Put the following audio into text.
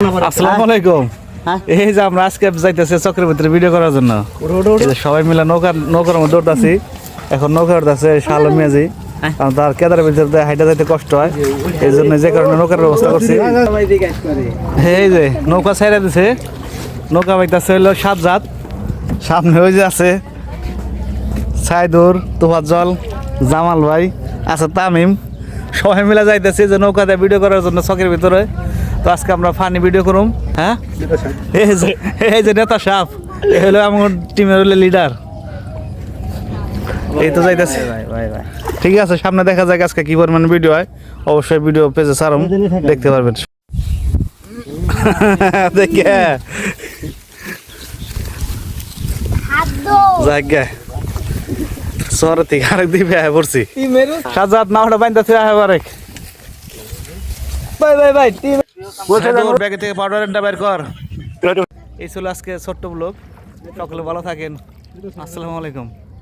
আসসালামু আলাইকুম? এই যে আমরা আজকে যাইতেছি চক্রের ভিডিও করার জন্য। সবাই মিলে নৌকার নৌকার মধ্যে উঠতেছি এখন নৌকা উঠতেছে শাল মেজি হ্যাঁ? কারণ তার কেদারের ভিতরে হাইটা যাইতে কষ্ট হয়। এই জন্য যে কারণে নৌকার ব্যবস্থা করছি। এই যে নৌকা ছেড়ে দিছে। নৌকা বাইতেছে হইল সাত জাত সামনে ওই যে আছে সাইদুর তুফাজ্জল জামাল ভাই আছে তামিম। সবাই মিলে যাইতেছি যে নৌকাতে ভিডিও করার জন্য চকের ভিতরে। তো আজকে আমরা ফানি ভিডিও করুম হ্যাঁ? এই যে নেতা সাপ এই হলো আমার টিমের হলো লিডার এই তো যাইতেছি। ঠিক আছে সামনে দেখা যাক আজকে কি পরিমাণ ভিডিও হয়। অবশ্যই ভিডিও পেজে ছাড়ুম দেখতে পারবেন। দেখে। জায়গা শহরের থেকে আরেক আয় পড়ছি। সাজাত না ওটা বাইন্দা আয় আরেক। ভাই ভাই ভাই টিম ব্যাগে থেকে পাউডারটা বের কর। এই ছিল আজকে ছোট্ট ব্লগ সকলে ভালো থাকেন। আসসালামু আলাইকুম।